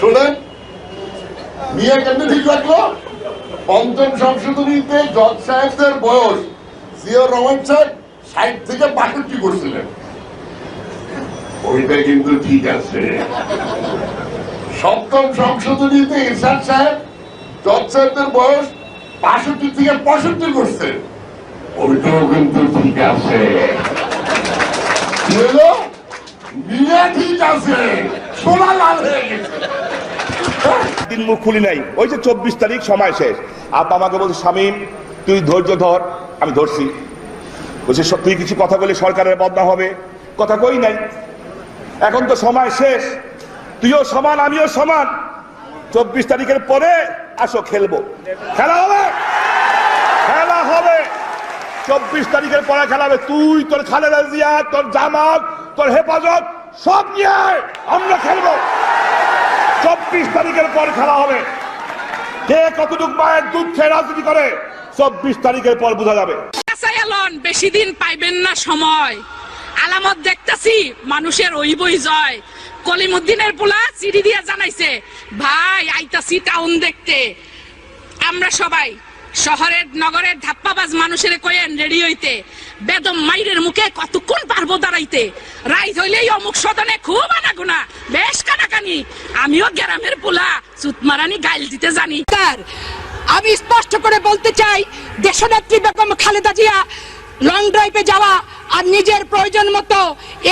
শোনেন, মিয়া কেমনি ঠিক রাখল? পঞ্চম সংশোধনীতে জজ সাহেবদের বয়স জিয়র রহমান সাহেব ষাট থেকে বাষট্টি করছিলেন। ওইটা কিন্তু ঠিক আছে। সপ্তম সংশোধনীতে ইরশাদ সাহেব জজ সাহেবদের বয়স বাষট্টি থেকে পঁয়ষট্টি করছে। ওইটাও কিন্তু ঠিক আছে। মিয়া ঠিক আছে। সোনা লাল হয়ে গেছে। দিন মুখ খুলি নাই। ওই যে চব্বিশ তারিখ সময় শেষ। আব্বা আমাকে বলছে, স্বামী, তুই ধৈর্য ধর, আমি ধরছি। বলছে, "স- তুই কিছু কথা বলে সরকারের বদনা হবে? কথা কই নাই। এখন তো সময় শেষ। তুইও সমান, আমিও সমান। চব্বিশ তারিখের পরে আসো, খেলব। খেলা হবে। খেলা হবে। চব্বিশ তারিখের পরে খেলা হবে। তুই, তোর খালেদা জিয়া, তোর জামাত, তোর হেফাজত, সব নিয়ে আমরা খেলব। চব্বিশ তারিখের পর খেলা হবে। কে কতটুক মায়ের দুধ রাজনীতি করে, চব্বিশ তারিখের পর বোঝা যাবে। বেশি দিন পাইবেন না সময়। আলামত দেখতেছি, মানুষের ওই বই জয়। কলিমুদ্দিনের পোলা চিঠি দিয়া জানাইছে, ভাই, আইতাছি টাউন দেখতে। আমরা সবাই শহরের, নগরের ধাপ্পাবাজ মানুষের কয়েন রেডি হইতে, বেদম মাইরের মুখে কতক্ষণ পারব দাঁড়াইতে? রাইত হইলেই অমুক সদনে খুব আনাগুনা, বেশ কানাকানি। আমিও গ্রামের পোলা চুতমারানি গাইল দিতে জানি। আমি স্পষ্ট করে বলতে চাই, দেশনেত্রী বেগম খালেদা জিয়া লং ড্রাইভে যাওয়া আর নিজের প্রয়োজন মতো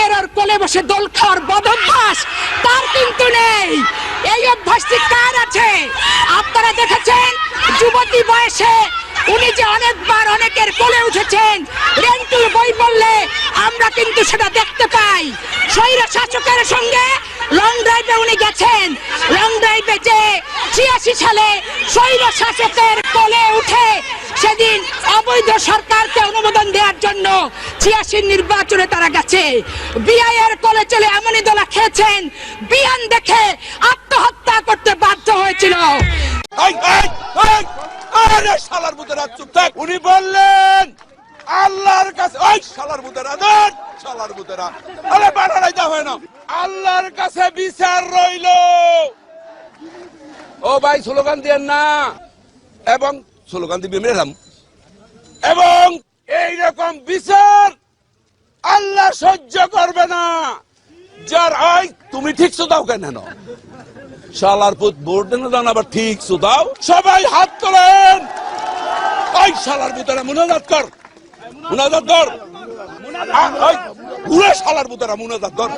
এর আর কোলে বসে দোল খাওয়ার বদ অভ্যাস তার কিন্তু নেই। এই অভ্যাসটি কার আছে? আপনারা দেখেছেন, যুবতী বয়সে উনি যে অনেকবার অনেকের কোলে উঠেছেন রেন্টুর বই বললে আমরা কিন্তু সেটা দেখতে পাই। স্বৈর শাসকের সঙ্গে লং ড্রাইভে উনি গেছেন। লং ড্রাইভে যে ছিয়াশি সালে স্বৈর শাসকের কোলে উঠে সেদিন অবৈধ সরকারকে অনুমোদন দেওয়ার জন্য ছিয়াশির নির্বাচনে তারা গেছে। বিআইয়ের কোলে চলে এমনই দলা খেয়েছেন, বিয়ান দেখে আত্মহত্যা করতে বাধ্য হয়েছিল। উনি বললেন, আল্লাহর কাছে ওই শালার মুদেরা দেন শালার মুদেরা আরে বাড়াই দা হয় না। আল্লাহর কাছে বিচার রইল। ও ভাই, স্লোগান দিয়েন না। এবং স্লোগান দিবি মেরাম এবং এই রকম বিচার আল্লাহ সহ্য করবে না। যার আই তুমি ঠিক দাও কেন? শালার পুত ভোট দেন আবার ঠিক সুদাও? সবাই হাত তোলেন। ওই শালার ভিতরে মুনাজাত কর। মুনাজাত কর। ওই, পুরো শালার পুতারা মুনাজাত কর।